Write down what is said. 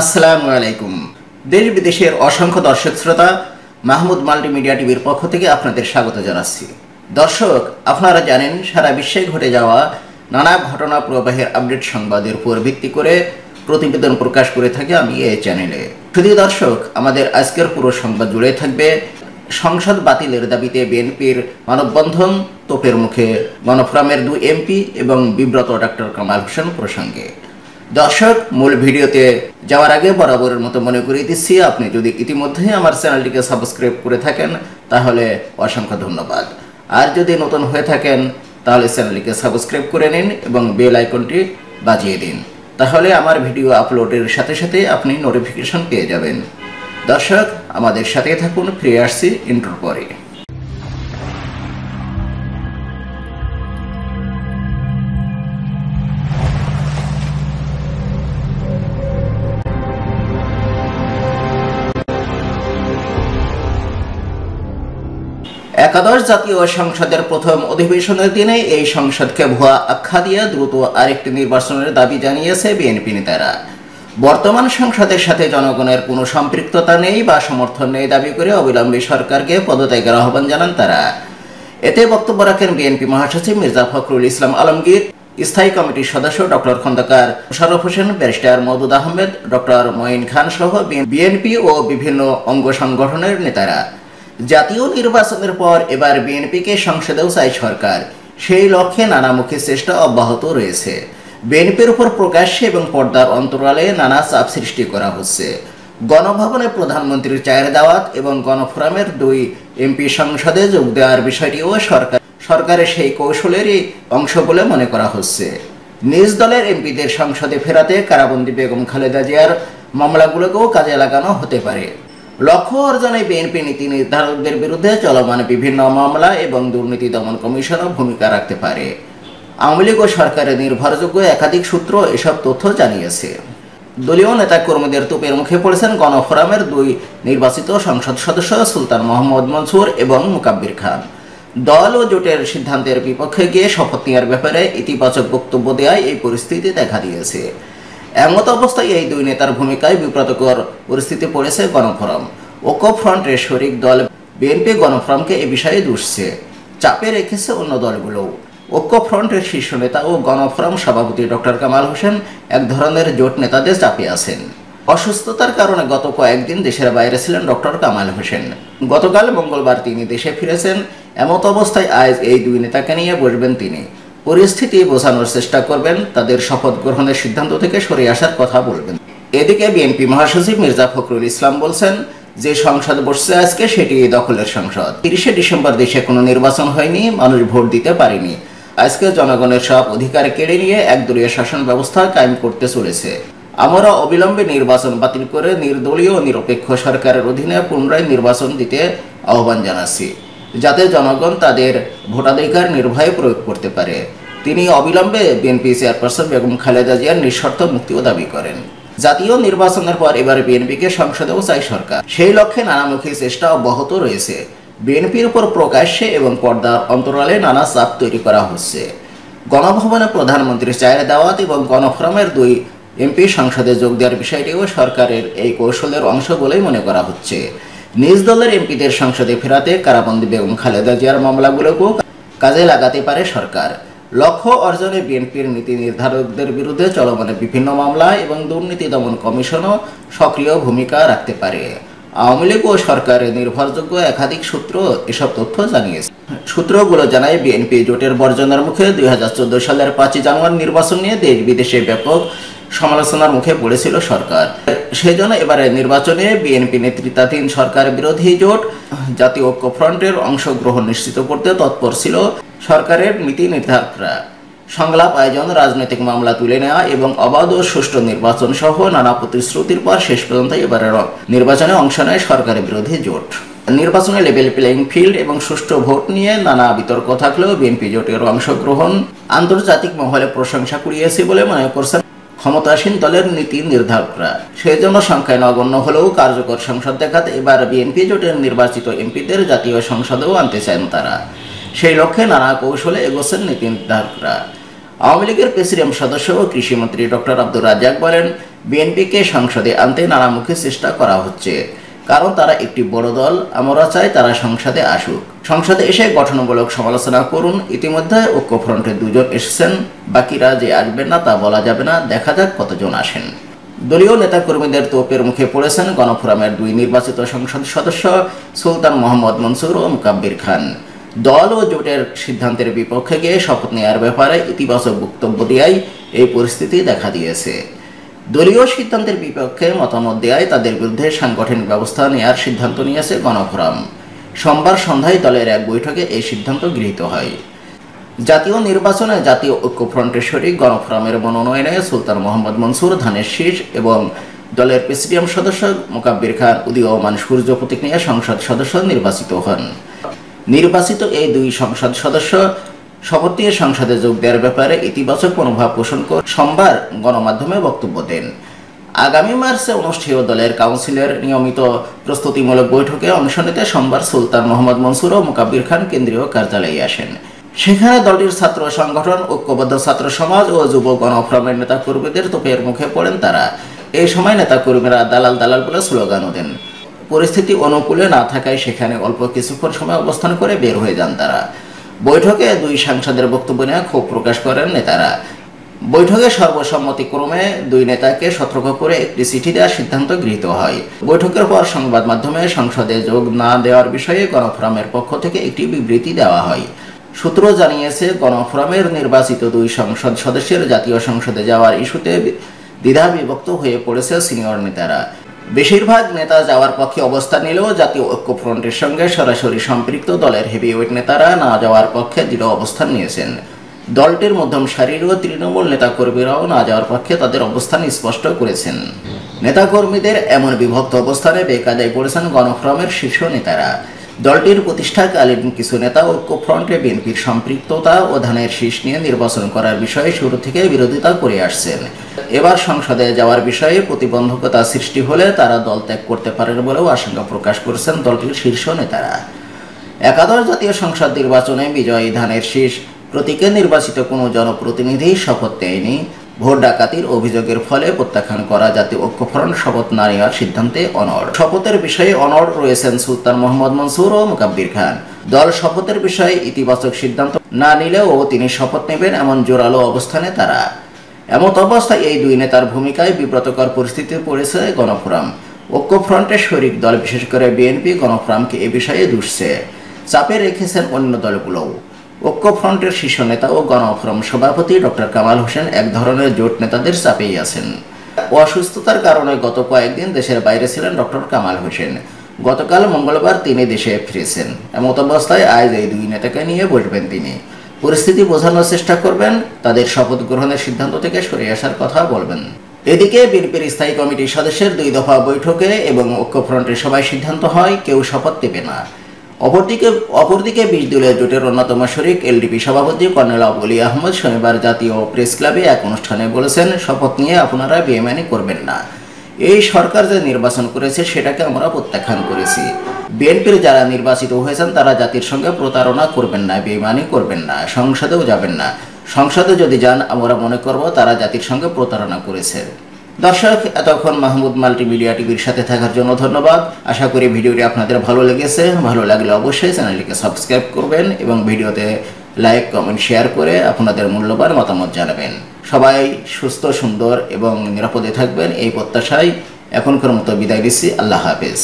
আসসালামু আলাইকুম। দেশ বিদেশের অসংখ্য দর্শক শ্রোতা, মাহমুদ মাল্টিমিডিয়া টিভির পক্ষ থেকে আপনাদের স্বাগত জানাচ্ছি। দর্শক, আপনারা জানেন, সারা বিশ্বে ঘটে যাওয়া নানা ঘটনা প্রবাহের আপডেট সংবাদের উপর ভিত্তি করে প্রতিবেদন প্রকাশ করে থাকি আমি এই চ্যানেলে। শুধু দর্শক, আমাদের আজকের পুরো সংবাদ জুড়ে থাকবে সংসদ বাতিলের দাবিতে বিএনপির মানববন্ধন, তোপের মুখে গণফোরামের দুই এমপি এবং বিব্রত ডক্টর কামাল হোসেন প্রসঙ্গে। দর্শক, মূল ভিডিওতে যাওয়ার আগে বরাবরের মতো মনে করিয়ে দিচ্ছি, আপনি যদি ইতিমধ্যেই আমার চ্যানেলটিকে সাবস্ক্রাইব করে থাকেন, তাহলে অসংখ্য ধন্যবাদ। আর যদি নতুন হয়ে থাকেন, তাহলে চ্যানেলটিকে সাবস্ক্রাইব করে নিন এবং বেল আইকনটি বাজিয়ে দিন। তাহলে আমার ভিডিও আপলোডের সাথে সাথে আপনি নোটিফিকেশন পেয়ে যাবেন। দর্শক, আমাদের সাথে থাকুন, ফিরে আসছি ইন্টার পরে। একাদশ জাতীয় সংসদের প্রথম অধিবেশনের দিনে এই সংসদকে ভুয়া আখ্যা দিয়ে দ্রুত আরেকটি নির্বাচনের দাবি জানিয়েছে বিএনপি নেতারা। বর্তমান সংসদের সাথে জনগণের কোনো সম্পৃক্ততা নেই বা সমর্থন নেই দাবি করে অবিলম্বে সরকারকে পদত্যাগের আহ্বান জানান তারা। এতে বক্তব্য রাখেন বিএনপি মহাসচিব মির্জা ফখরুল ইসলাম আলমগীর, স্থায়ী কমিটির সদস্য doctor Khandaker Mosharraf Hossain, barrister Mudud Ahmed doctor Moin Khan সহ বিএনপি ও বিভিন্ন অঙ্গ সংগঠনের নেতারা। জাতীয় নির্বাচনের পর এবার বিএনপিকে সংসদেও চাই সরকার। সেই লক্ষ্যে নানামুখী চেষ্টা অব্যাহত রয়েছে। বিএনপির উপর প্রকাশ্যে এবং পর্দার অন্তরালে নানা চাপ সৃষ্টি করা হচ্ছে। গণভবনে প্রধানমন্ত্রীর চায়ের দাওয়াত এবং গণফোরামের দুই এমপি সংসদে যোগ দেওয়ার বিষয়টিও সরকার সরকারের সেই কৌশলেরই অংশ বলে মনে করা হচ্ছে। নিজ দলের এমপিদের সংসদে ফেরাতে কারাবন্দি বেগম খালেদা জিয়ার মামলাগুলোকেও কাজে লাগানো হতে পারে। লক্ষ্য অর্জনে বিএনপি নীতি নির্ধারকদের বিরুদ্ধে চলমান বিভিন্ন মামলা এবং দুর্নীতি দমন কমিশনও ভূমিকা রাখতে পারে। আওয়ামী লীগ ও সরকারের নির্ভরযোগ্য একাধিক সূত্র এসব তথ্য জানিয়েছে। দলীয় নেতাকর্মীদের তোপের মুখে পড়েছেন গণফোরামের দুই নির্বাচিত সংসদ সদস্য সুলতান মোহাম্মদ মনসুর এবং মুকাব্বির খান। দল ও জোটের সিদ্ধান্তের বিপক্ষে গিয়ে শপথ নেওয়ার ব্যাপারে ইতিবাচক বক্তব্য দেওয়ায় এই পরিস্থিতি দেখা দিয়েছে। এমত অবস্থায় এই দুই নেতার ভূমিকায় বিব্রতকর পরিস্থিতি পড়েছে গণফোরাম। ঐক্য ফ্রন্টের শরিক দল বিএনপি গণফোরামকে এ বিষয়ে দুষছে। চাপে রেখেছে অন্য দলগুলোও ঐক্য ফ্রন্টের শীর্ষ নেতা ও গণফোরাম সভাপতি ডক্টর কামাল হোসেন এক ধরনের জোট নেতাদের চাপে আছেন। অসুস্থতার কারণে গত কয়েকদিন দেশের বাইরে ছিলেন ডক্টর কামাল হোসেন। গতকাল মঙ্গলবার তিনি দেশে ফিরেছেন। এমত অবস্থায় আজ এই দুই নেতাকে নিয়ে বসবেন তিনি। পরিস্থিতি বোঝানোর চেষ্টা করবেন, তাদের শপথ গ্রহণের সিদ্ধান্ত থেকে সরে আসার কথা বলবেন। এদিকে বিএনপি মহাসচিব মির্জা ফখরুল ইসলাম বলছেন, যে সংসদ বসছে আজকে সেটি দখলের সংসদ। তিরিশে ডিসেম্বর দেশে কোনো নির্বাচন হয়নি, মানুষ ভোট দিতে পারেনি। আজকে জনগণের সব অধিকার কেড়ে নিয়ে একদলীয় শাসন ব্যবস্থা কায়েম করতে চলেছে। আমরা অবিলম্বে নির্বাচন বাতিল করে নির্দলীয় নিরপেক্ষ সরকারের অধীনে পুনরায় নির্বাচন দিতে আহ্বান জানাচ্ছি। যাতে জনগণ তাদের ভোটাধিকার নির্ভয়ে প্রয়োগ করতে পারে। তিনি অবিলম্বে বিএনপি চেয়ারপারসন বেগম খালেদা জিয়ার নিঃশর্ত মুক্তিও দাবি করেন। জাতীয় নির্বাচনের পর এবার বিএনপিকে সংসদেও চাই সরকার। সেই লক্ষ্যে নানামুখী চেষ্টা অব্যাহত রয়েছে। বিএনপির উপর প্রকাশ্যে এবং পর্দার অন্তরালে নানা চাপ তৈরি করা হচ্ছে। গণভবনে প্রধানমন্ত্রীর চায়ের দাওয়াত এবং গণফোরামের দুই এমপি সংসদে যোগ দেওয়ার বিষয়টিও সরকারের এই কৌশলের অংশ বলেই মনে করা হচ্ছে। নিজ দলের এমপিদের সংসদে ফেরাতে কারাবন্দি বেগম খালেদা জিয়ার মামলাগুলোকেও কাজে লাগাতে পারে সরকার। লক্ষ্য অর্জনে বিএনপির নীতি নির্ধারকদের বিরুদ্ধে চলমান বিভিন্ন মামলা এবং দুর্নীতি দমন কমিশনও সক্রিয় ভূমিকা রাখতে পারে। আওয়ামী লীগ ও সরকারের নির্ভরযোগ্য একাধিক সূত্র এসব তথ্য জানিয়েছে। সূত্রগুলো জানায়, বিএনপি জোটের বর্জনের মুখে দুই হাজার চোদ্দ সালের পাঁচই জানুয়ারি নির্বাচন নিয়ে দেশ বিদেশে ব্যাপক সমালোচনার মুখে পড়েছিল সরকার। সেই জন্য এবারে নির্বাচনে বিএনপি নেতৃত্বাধীন সরকার বিরোধী জোট জাতীয় ঐক্য ফ্রন্টের অংশগ্রহণ নিশ্চিত করতে তৎপর ছিল সরকারের নীতি নির্ধারকরা। সংলাপ আয়োজন, রাজনৈতিক মামলা তুলে নেওয়া এবং অবাধ ও সুষ্ঠু নির্বাচন সহ নানা প্রতিশ্রুতির পর শেষ পর্যন্ত এবারের নির্বাচনে অংশ নেয় সরকারের বিরোধী জোট। নির্বাচনে লেভেল প্লেয়িং ফিল্ড এবং সুষ্ঠু ভোট নিয়ে নানা বিতর্ক থাকলেও বিএনপি জোটের অংশগ্রহণ আন্তর্জাতিক মহলে প্রশংসা কুড়িয়েছে বলে মনে করছেন ক্ষমতাসীন দলের নীতি নির্ধারকরা। সেই জন্য সংখ্যায় নগণ্য হলেও কার্যকর সংসদ দেখাতে এবার বিএনপি জোটের নির্বাচিত এমপিদের জাতীয় সংসদেও আনতে চান তারা। সেই লক্ষ্যে নানা কৌশলে এগোচ্ছেন নীতি নির্ধারকরা। আওয়ামী লীগের প্রেসিডেন্ট সদস্য ও কৃষিমন্ত্রী ডক্টর আব্দুর রাজ্জাক বলেন, বিএনপিকে সংসদে আনতে নানামুখী চেষ্টা করা হচ্ছে। কারণ তারা একটি বড় দল, আমরা চাই তারা সংসদে আসুক। সংসদে এসে গঠনমূলক সমালোচনা করুন। ইতিমধ্যে ঐক্যফ্রন্টে দুজন এসেছেন। বাকিরা যে আসবেন না তা বলা যাবে না। দেখা যাক কতজন আসেন। দলীয় নেতাকর্মীদের তোপের মুখে পড়েছেন গণফোরামের দুই নির্বাচিত সংসদ সদস্য সুলতান মোহাম্মদ মনসুর ও মুকাব্বির খান। দল ও জোটের সিদ্ধান্তের বিপক্ষে গিয়ে শপথ নেওয়ার ব্যাপারে ইতিবাচক বক্তব্য দেওয়াই এই পরিস্থিতি দেখা দিয়েছে। দলীয় সিদ্ধান্তের বিপক্ষে মতামত দেওয়ায় তাদের বিরুদ্ধে সাংগঠনিক ব্যবস্থা নেওয়ার সিদ্ধান্ত নিয়েছে গণফোরাম। সোমবার সন্ধ্যায় দলের এক বৈঠকে এই সিদ্ধান্ত গৃহীত হয়। জাতীয় নির্বাচনে জাতীয় ঐক্যফ্রন্টের শরিক গণফোরামের মনোনয়নে সুলতান মোহাম্মদ মনসুর, ধানের শীষ এবং দলের প্রেসিডিয়াম সদস্য মোকাব্বির খান উদীয়মান সূর্য প্রতীক নিয়ে সংসদ সদস্য নির্বাচিত হন। নির্বাচিত এই দুই সংসদ সদস্য শপথ নিয়ে সংসদে যোগ দেওয়ার ব্যাপারে ইতিবাচক মনোভাব পোষণ করে সোমবার গণমাধ্যমে বক্তব্য দেন। আগামী মার্চে অনুষ্ঠেয় দলের কাউন্সিলের নিয়মিত প্রস্তুতিমূলক বৈঠকে অংশ নিতে সোমবার সুলতান মোহাম্মদ মনসুর ও মোকাব্বির খান কেন্দ্রীয় কার্যালয়ে আসেন। সেখানে দলটির ছাত্র সংগঠন, ঐক্যবদ্ধ ছাত্র সমাজ ও যুব গণফ্রমের নেতা কর্মীদের তোপের মুখে পড়েন তারা। এই সময় নেতা কর্মীরা দালাল দালাল বলে স্লোগানও দেন। পরিস্থিতি অনুকূলে না থাকায় সেখানে অল্প কিছুক্ষণ সময় অবস্থান করে বের হয়ে যান তারা। বৈঠকে দুই সাংসদের বক্তব্য নিয়ে ক্ষোভ প্রকাশ করেন নেতারা। বৈঠকে সর্বসম্মতিক্রমে দুই নেতাকে সতর্ক করে একটি চিঠি দেওয়ার সিদ্ধান্ত গৃহীত হয়। বৈঠকের পর সংবাদ মাধ্যমে সংসদে যোগ না দেওয়ার বিষয়ে গণফোরামের পক্ষ থেকে একটি বিবৃতি দেওয়া হয়। সূত্র জানিয়েছে, গণফোরামের নির্বাচিত দুই সংসদ সদস্যের জাতীয় সংসদে যাওয়ার ইস্যুতে দ্বিধা বিভক্ত হয়ে পড়েছে সিনিয়র নেতারা। বেশিরভাগ নেতা যাওয়ার পক্ষে অবস্থান নিলেও জাতীয় ঐক্যফ্রন্টের সঙ্গে সরাসরি সম্পৃক্ত দলের হেভিওয়েট নেতারা না যাওয়ার পক্ষে দৃঢ় অবস্থান নিয়েছেন। দলটির মধ্যম সারির ও তৃণমূল নেতাকর্মীরাও না যাওয়ার পক্ষে তাদের অবস্থান স্পষ্ট করেছেন। নেতাকর্মীদের এমন বিভক্ত অবস্থানে বেকাদায় পড়েছেন গণফ্রমের শীর্ষ নেতারা। দলটির প্রতিষ্ঠাকালীন কিছু নেতা ঐক্যফ্রন্টে বিএনপির সম্পৃক্ততা ও ধানের শীষ নিয়ে নির্বাচন করার বিষয়ে শুরু থেকে বিরোধিতা করে আসছেন। এবার সংসদে যাওয়ার বিষয়ে প্রতিবন্ধকতা সৃষ্টি হলে তারা দল ত্যাগ করতে পারেন বলেও আশঙ্কা প্রকাশ করেছেন দলটির শীর্ষ নেতারা। একাদশ জাতীয় সংসদ নির্বাচনে বিজয়ী ধানের শীষ প্রতীকে নির্বাচিত কোনো জনপ্রতিনিধি শপথ নেয়নি। ভোট ডাকাতির অভিযোগের ফলে প্রত্যাখ্যান করা জাতীয় ঐক্যফ্রন্ট শপথ না নেওয়ার সিদ্ধান্তে অনড়। শপথের বিষয়ে অনড় রয়েছেন সুলতান মোহাম্মদ মনসুর ও মুকাব্বির খান। দল শপথের বিষয়ে ইতিবাচক সিদ্ধান্ত না নিলেও তিনি শপথ নেবেন এমন জোরালো অবস্থানে তারা। এমত অবস্থায় এই দুই নেতার ভূমিকায় বিব্রতকর পরিস্থিতি পড়েছে গণফোরাম। ঐক্যফ্রন্টের শরিক দল, বিশেষ করে বিএনপি গণফোরামকে এ বিষয়ে দুষছে। চাপে রেখেছেন অন্য দলগুলোও। ঐক্যফ্রন্টের শীর্ষ নেতা ও গণফোরাম সভাপতি ডক্টর কামাল হোসেন এক ধরনের জোট নেতাদের চাপেই আছেন। অসুস্থতার কারণে গত কয়েকদিন দেশের বাইরে ছিলেন ডক্টর কামাল হোসেন। গতকাল মঙ্গলবার তিনি দেশে ফিরেছেন। এমত অবস্থায় আজ এই দুই নেতাকে নিয়ে বসবেন তিনি। পরিস্থিতি বোঝানোর চেষ্টা করবেন, তাদের শপথ গ্রহণের সিদ্ধান্ত থেকে সরে আসার কথা বলবেন। এদিকে বিএনপির স্থায়ী কমিটির সদস্যের দুই দফা বৈঠকে এবং ঐক্যফ্রন্টের সবাই সিদ্ধান্ত হয়, কেউ শপথ দেবে না। অপরদিকে অপরদিকে বিশ দলীয় জোটের অন্যতম শরিক এলডিপি সভাপতি কর্নেল আবুলি আহমদ শনিবার জাতীয় প্রেস ক্লাবে এক অনুষ্ঠানে বলেছেন, শপথ নিয়ে আপনারা বেমানি করবেন না। এই সরকার যে নির্বাচন করেছে, সেটাকে আমরা প্রত্যাখ্যান করেছি। বিএনপির যারা নির্বাচিত হয়েছেন, তারা জাতির সঙ্গে প্রতারণা করবেন না বেমানি করবেন না, সংসদেও যাবেন না। সংসদে যদি যান, আমরা মনে করব তারা জাতির সঙ্গে প্রতারণা করেছে। দর্শক, এতক্ষণ মাহমুদ মাল্টিমিডিয়া টিভির সাথে থাকার জন্য ধন্যবাদ। আশা করি ভিডিওটি আপনাদের ভালো লেগেছে। ভালো লাগলে অবশ্যই চ্যানেলটিকে সাবস্ক্রাইব করবেন এবং ভিডিওতে লাইক, কমেন্ট, শেয়ার করে আপনাদের মূল্যবান মতামত জানাবেন। সবাই সুস্থ, সুন্দর এবং নিরাপদে থাকবেন এই প্রত্যাশায়। এখনকার মতো বিদায় দিচ্ছি আল্লাহ হাফেজ।